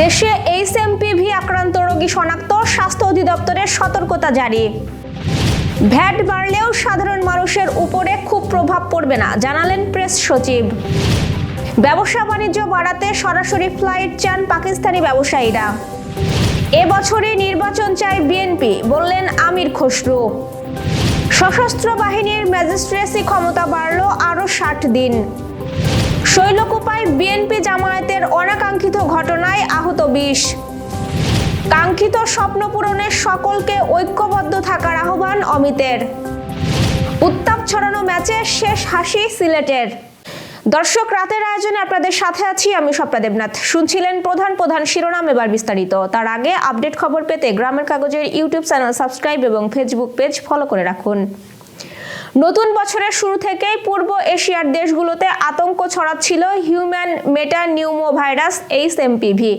দেশে এইচএমপিভি আক্রান্ত রোগী শনাক্ত, স্বাস্থ্য অধিদপ্তরের সতর্কতা জারি। ভ্যাট বাড়লেও সাধারণ মানুষের উপরে খুব প্রভাব পড়বে না, জানালেন প্রেস সচিব। ব্যবসা বাণিজ্য বাড়াতে সরাসরি ফ্লাইট চান পাকিস্তানি ব্যবসায়ীরা। এবছরই নির্বাচন চায় বিএনপি বললেন আমির খসরু। সশস্ত্র বাহিনীর ম্যাজিস্ট্রেসি ক্ষমতা বাড়ল আরও ষাট দিন। শৈলকুপায় বিএনপি জামায়াতের অনাকাঙ্ক্ষিত ঘটনায় আহত বিশ। কাঙ্ক্ষিত স্বপ্ন পূরণে সকলকে ঐক্যবদ্ধ থাকার আহ্বান অমিতের। উত্তাপ ছড়ানো ম্যাচে শেষ হাসি সিলেটের। দর্শক, রাতের আয়োজনে আপনাদের সাথে আছি আমি স্বপ্না দেবনাথ। শুনছিলেন প্রধান প্রধান শিরোনাম এবার বিস্তারিত। তার আগে আপডেট খবর পেতে গ্রামের কাগজের ইউটিউব চ্যানেল সাবস্ক্রাইব এবং ফেসবুক পেজ ফলো করে রাখুন। নতুন বছরের শুরু থেকেই পূর্ব এশিয়ার দেশগুলোতে আতঙ্ক ছড়াচ্ছিল human metapneumovirus H MPV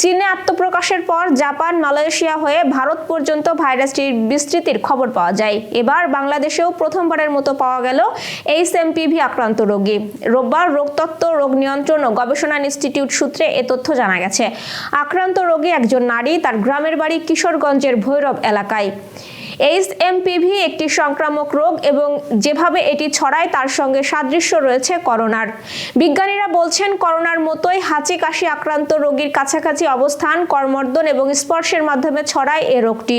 চীনে আত্মপ্রকাশের পর জাপান, মালয়েশিয়া হয়ে ভারত পর্যন্ত ভাইরাসটির বিস্তৃতির খবর পাওয়া যায়। এবার বাংলাদেশেও প্রথমবারের মতো পাওয়া গেল এইচ এমপিভি আক্রান্ত রোগী। রোববার রোগতত্ত্ব, রোগ নিয়ন্ত্রণ ও গবেষণা ইনস্টিটিউট সূত্রে এ তথ্য জানা গেছে। আক্রান্ত রোগী একজন নারী তার গ্রামের বাড়ি কিশোরগঞ্জের ভৈরব এলাকায়। এইচ এমপিভি একটি সংক্রামক রোগ এবং যেভাবে এটি ছড়ায় তার সঙ্গে সাদৃশ্য রয়েছে করোনার। বিজ্ঞানীরা বলছেন, করোনার মতোই হাঁচি কাশি আক্রান্ত রোগীর কাছাকাছি অবস্থান, কর্মর্দন এবং স্পর্শের মাধ্যমে ছড়ায় এ রোগটি।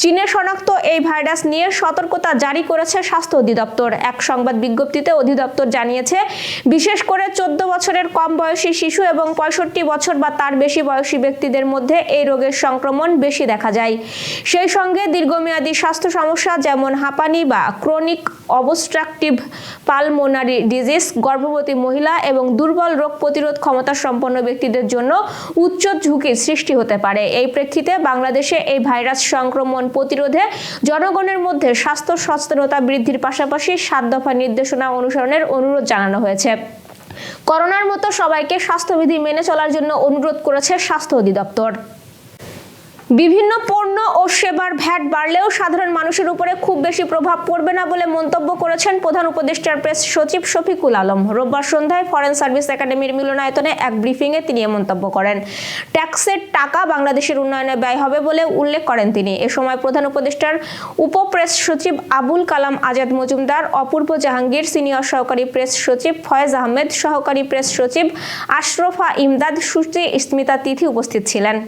চীনে শনাক্ত এই ভাইরাস নিয়ে সতর্কতা জারি করেছে স্বাস্থ্য অধিদপ্তর। এক সংবাদ বিজ্ঞপ্তিতে অধিদপ্তর জানিয়েছে, বিশেষ করে চোদ্দ বছরের কম বয়সী শিশু এবং পঁয়ষট্টি বছর বা তার বেশি বয়সী ব্যক্তিদের মধ্যে এই রোগের সংক্রমণ বেশি দেখা যায়। সেই সঙ্গে দীর্ঘমেয়াদী স্বাস্থ্য সমস্যা যেমন হাঁপানি বা ক্রনিক অবস্ট্রাকটিভ পালমোনারি ডিজিজ, গর্ভবতী মহিলা এবং দুর্বল রোগ প্রতিরোধ ক্ষমতা সম্পন্ন ব্যক্তিদের জন্য উচ্চ ঝুঁকির সৃষ্টি হতে পারে। এই প্রেক্ষিতে বাংলাদেশে এই ভাইরাস সংক্রমণ প্রতিরোধে জনগণের মধ্যে স্বাস্থ্য সচেতনতা বৃদ্ধির পাশাপাশি সাত দফা নির্দেশনা অনুসরণের অনুরোধ জানানো হয়েছে। করোনার মতো সবাইকে স্বাস্থ্যবিধি মেনে চলার জন্য অনুরোধ করেছে স্বাস্থ্য অধিদপ্তর। বিভিন্ন পণ্য ও সেবার ভ্যাট বাড়লেও সাধারণ মানুষের উপরে খুব বেশি প্রভাব পড়বে না বলে মন্তব্য করেছেন প্রধান উপদেষ্টার প্রেস সচিব শফিকুল আলম। রোববার সন্ধ্যায় ফরেন সার্ভিস একাডেমির মিলনায়তনে এক ব্রিফিংয়ে তিনি এ মন্তব্য করেন। ট্যাক্সের টাকা বাংলাদেশের উন্নয়নে ব্যয় হবে বলে উল্লেখ করেন তিনি। এ সময় প্রধান উপদেষ্টার উপপ্রেস সচিব আবুল কালাম আজাদ মজুমদার, অপূর্ব জাহাঙ্গীর, সিনিয়র সহকারী প্রেস সচিব ফয়েজ আহমেদ, সহকারী প্রেস সচিব আশরফা ইমদাদ, সুশ্রী স্মিতা তিথি উপস্থিত ছিলেন।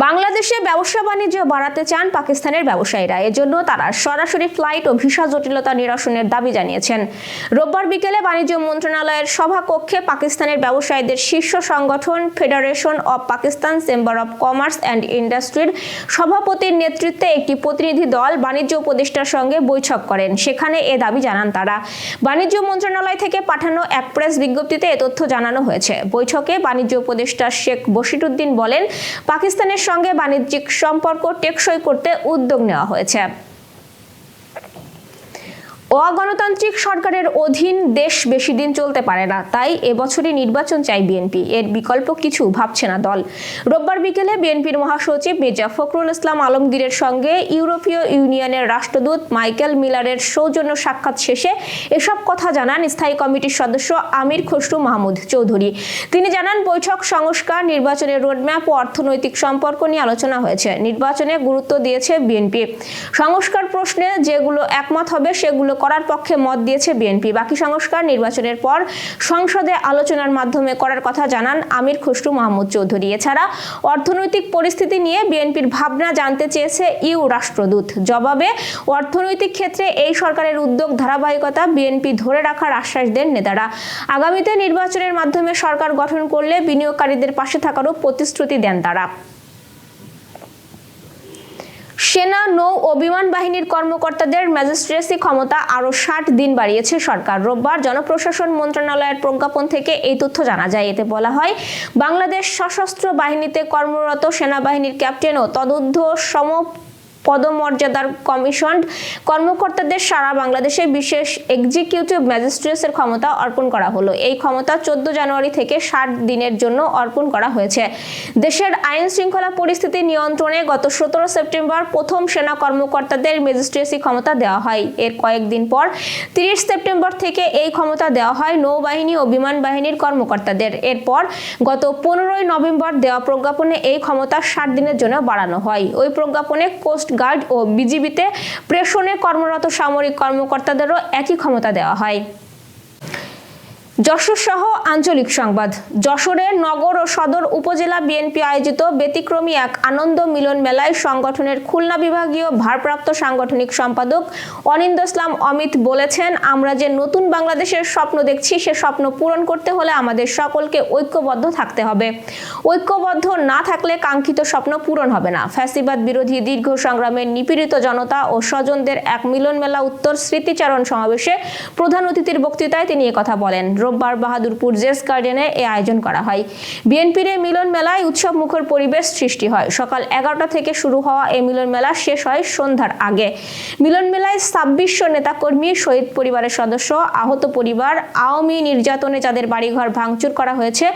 বাংলাদেশে ব্যবসা বাণিজ্য বাড়াতে চান পাকিস্তানের ব্যবসায়ীরা। এজন্য তারা সরাসরি ফ্লাইট ও ভিসা জটিলতা নিরসনের দাবি জানিয়েছেন। রোববার বিকেলে বাণিজ্য মন্ত্রণালয়ের সভাকক্ষে পাকিস্তানের ব্যবসায়ীদের শীর্ষ সংগঠন federation of Pakistan chamber of commerce and ইন্ডাস্ট্রির সভাপতির নেতৃত্বে একটি প্রতিনিধি দল বাণিজ্য উপদেষ্টার সঙ্গে বৈঠক করেন। সেখানে এ দাবি জানান তারা। বাণিজ্য মন্ত্রণালয় থেকে পাঠানো এক প্রেস বিজ্ঞপ্তিতে এ তথ্য জানানো হয়েছে। বৈঠকে বাণিজ্য উপদেষ্টা শেখ বশিরুদ্দিন বলেন, পাকিস্তানের সঙ্গে বাণিজ্যিক সম্পর্ক টেকসই করতে উদ্যোগ নেওয়া হয়েছে। অগণতান্ত্রিক সরকারের অধীন দেশ বেশি দিন চলতে পারে না। তাই এবছরই নির্বাচন চাই বিএনপি। এর বিকল্প কিছু ভাবছে না দল। রোববার বিকেলে বিএনপির মহাসচিব মির্জা ফখরুল ইসলাম আলমগীরের সঙ্গে ইউরোপীয় ইউনিয়নের রাষ্ট্রদূত মাইকেল মিলারের সৌজন্য সাক্ষাৎ শেষে এসব কথা জানান স্থায়ী কমিটির সদস্য আমির খসরু মাহমুদ চৌধুরী। তিনি জানান, বৈঠক, সংস্কার, নির্বাচনের রোডম্যাপ ও অর্থনৈতিক সম্পর্ক নিয়ে আলোচনা হয়েছে। নির্বাচনে গুরুত্ব দিয়েছে বিএনপি। সংস্কার প্রশ্নে যেগুলো একমত হবে সেগুলো করার পক্ষে মত দিয়েছে বিএনপি। বাকি সংস্কার নির্বাচনের পর সংসদে আলোচনার মাধ্যমে করার কথা জানান আমির খসরু মাহমুদ চৌধুরী। এছাড়া অর্থনৈতিক পরিস্থিতি নিয়ে বিএনপির ভাবনা জানতে চেয়েছে ইউ রাষ্ট্রদূত। জবাবে, অর্থনৈতিক ক্ষেত্রে এই সরকারের উদ্যোগ ধারাবাহিকতা বিএনপি ধরে রাখার আশ্বাস দেন নেতারা। আগামীতে নির্বাচনের মাধ্যমে সরকার গঠন করলে বিনিয়োগকারীদের পাশে থাকারও প্রতিশ্রুতি দেন তারা। সেনা, নৌ ও বিমান বাহিনীর কর্মকর্তাদের ম্যাজিস্ট্রেসি ক্ষমতা আরও ষাট দিন বাড়িয়েছে সরকার। রোববার জনপ্রশাসন মন্ত্রণালয়ের প্রজ্ঞাপন থেকে এই তথ্য জানা যায়। এতে বলা হয়, বাংলাদেশ সশস্ত্র বাহিনীতে কর্মরত সেনাবাহিনীর ক্যাপ্টেন ও তদুদ্ধ সম পদমর্যাদার কমিশন। কর্মকর্তাদের সারা বাংলাদেশে বিশেষ এক্সিকিউটিভ ম্যাজিস্ট্রেটসের ক্ষমতা অর্পণ করা হলো। এই ক্ষমতা চোদ্দ জানুয়ারি থেকে ষাট দিনের জন্য অর্পণ করা হয়েছে। দেশের আইন শৃঙ্খলা পরিস্থিতি নিয়ন্ত্রণে গত সতেরো সেপ্টেম্বর প্রথম সেনা কর্মকর্তাদের ম্যাজিস্ট্রেসি ক্ষমতা দেওয়া হয়। এর কয়েকদিন পর তিরিশ সেপ্টেম্বর থেকে এই ক্ষমতা দেওয়া হয় নৌবাহিনী ও বিমান বাহিনীর কর্মকর্তাদের। এরপর গত পনেরোই নভেম্বর দেওয়া প্রজ্ঞাপনে এই ক্ষমতা ষাট দিনের জন্য বাড়ানো হয়। ওই প্রজ্ঞাপনে কোস্ট গার্ড ও বিজিবিতে প্রেষণে কর্মরত সামরিক কর্মকর্তাদেরও একই ক্ষমতা দেওয়া হয়। যশোর সহ আঞ্চলিক সংবাদ। যশোরের নগর ও সদর উপজেলা বিএনপি আয়োজিত ব্যতিক্রমী এক আনন্দ মিলন মেলায় সংগঠনের খুলনা বিভাগীয় ভারপ্রাপ্ত সাংগঠনিক সম্পাদক অনিন্দ ইসলাম অমিত বলেছেন, আমরা যে নতুন বাংলাদেশের স্বপ্ন দেখছি, সে স্বপ্ন পূরণ করতে হলে আমাদের সকলকে ঐক্যবদ্ধ থাকতে হবে। ঐক্যবদ্ধ না থাকলে কাঙ্ক্ষিত স্বপ্ন পূরণ হবে না। ফ্যাসিবাদ বিরোধী দীর্ঘ সংগ্রামের নিপীড়িত জনতা ও স্বজনদের এক মিলন মেলা উত্তর স্মৃতিচারণ সমাবেশে প্রধান অতিথির বক্তৃতায় তিনি কথা বলেন। রোববার বাহাদুরপুর জেস গার্ডেনে এ আয়োজন করা হয়। বিএনপির এই মিলন মেলায় উৎসব মুখর পরিবেশ সৃষ্টি হয়। সকাল এগারোটা থেকে শুরু হওয়া এই মিলন মেলা শেষ হয় সন্ধ্যার আগে। মিলন মেলায় ছাব্বিশশো নেতাকর্মী, শহীদ পরিবারের সদস্য, আহত পরিবার, আওয়ামী নির্যাতনে যাদের বাড়িঘর ভাঙচুর করা হয়েছে,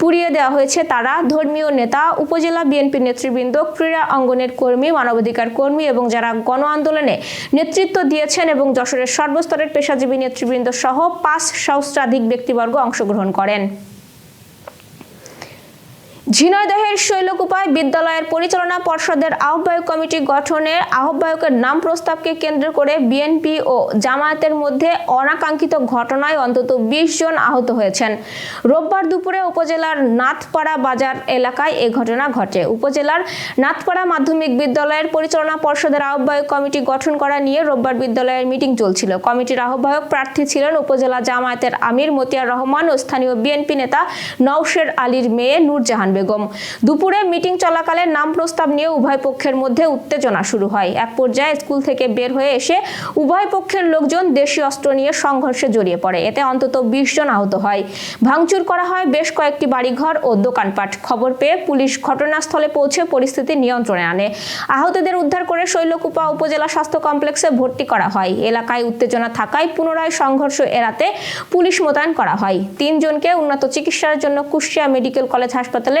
পুড়িয়ে দেওয়া হয়েছে তারা, ধর্মীয় নেতা, উপজেলা বিএনপি নেতৃবৃন্দ, ক্রীড়া অঙ্গনের কর্মী, মানবাধিকার কর্মী এবং যারা গণ আন্দোলনে নেতৃত্ব দিয়েছেন এবং যশোরের সর্বস্তরের পেশাজীবী নেতৃবৃন্দ সহ পাঁচ সহস্রাধিক ব্যক্তিবর্গ অংশগ্রহণ করেন। ঝিনাইদহের শৈলকুপায় বিদ্যালয়ের পরিচালনা পর্ষদের আহ্বায়ক কমিটি গঠনের আহ্বায়কের নাম প্রস্তাবকে কেন্দ্র করে বিএনপি ও জামায়াতের মধ্যে অনাকাঙ্ক্ষিত ঘটনায় অন্তত বিশ জন আহত হয়েছেন। রোববার দুপুরে উপজেলার নাথপাড়া বাজার এলাকায় এ ঘটনা ঘটে। উপজেলার নাথপাড়া মাধ্যমিক বিদ্যালয়ের পরিচালনা পর্ষদের আহ্বায়ক কমিটি গঠন করা নিয়ে রোববার বিদ্যালয়ের মিটিং চলছিল। কমিটির আহ্বায়ক প্রার্থী ছিলেন উপজেলা জামায়াতের আমির মতিয়ার রহমান ও স্থানীয় বিএনপি নেতা নওশের আলীর মেয়ে নূরজাহান বেগম। দুপুরে মিটিং চলাকালে নাম প্রস্তাব নিয়ে উভয় পক্ষের মধ্যে উত্তেজনা শুরু হয়। এক পর্যায়ে স্কুল থেকে বের হয়ে এসে উভয় পক্ষের লোকজন দেশি অস্ত্র নিয়ে সংঘর্ষে জড়িয়ে পড়ে। এতে অন্তত বিশ জন আহত হয়। ভাঙচুর করা হয় বেশ কয়েকটি বাড়িঘর ও দোকানপাট। খবর পেয়ে পুলিশ ঘটনাস্থলে পৌঁছে পরিস্থিতি নিয়ন্ত্রণে আনে। আহতদের উদ্ধার করে শৈলকুপা উপজেলা স্বাস্থ্য কমপ্লেক্সে ভর্তি করা হয়। এলাকায় উত্তেজনা থাকায় পুনরায় সংঘর্ষ এড়াতে পুলিশ মোতায়েন করা হয়। তিনজনকে উন্নত চিকিৎসার জন্য কুষ্টিয়া মেডিকেল কলেজ হাসপাতালে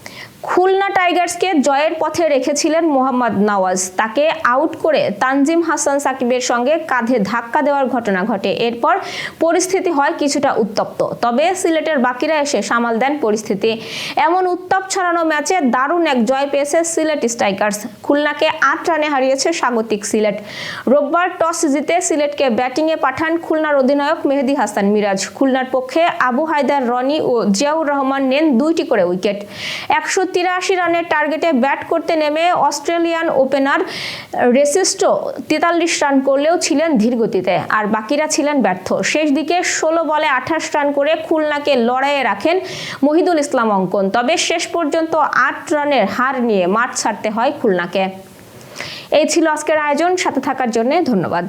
খুলনা টাইগার্সকে জয়ের পথে রেখেছিলেন মোহাম্মদ নওয়াজ। তাকে আউট করে তানজিম হাসান সাকিবের সঙ্গে কাঁধে ধাক্কা দেওয়ার ঘটনা ঘটে। এরপর পরিস্থিতি হয় কিছুটা উত্তপ্ত। তবে সিলেটের বাকিরা এসে সামাল দেন পরিস্থিতি। এমন উত্তাপ ছড়ানো ম্যাচে দারুণ এক জয় পেয়েছে সিলেট স্ট্রাইকার্স। খুলনাকে আট রানে হারিয়েছে স্বাগতিক সিলেট। রোববার টস জিতে সিলেটকে ব্যাটিংয়ে পাঠান খুলনার অধিনায়ক মেহেদি হাসান মিরাজ। খুলনার পক্ষে আবু হায়দার রনি ও জিয়াউর রহমান নেন দুইটি করে উইকেট। একশো তিরাশি রানের টার্গেটে ব্যাট করতে নেমে অস্ট্রেলিয়ান ওপেনার রেসিস্টো তেতাল্লিশ রান করলেও ছিলেন ধীরগতিতে, আর বাকিরা ছিলেন ব্যর্থ। শেষ দিকে ষোলো বলে আঠাশ রান করে খুলনাকে লড়াইয়ে রাখেন মহিদুল ইসলাম অঙ্কন। তবে শেষ পর্যন্ত আট রানের হার নিয়ে মাঠ ছাড়তে হয় খুলনাকে। এই ছিল আজকের আয়োজন। সাথে থাকার জন্য ধন্যবাদ।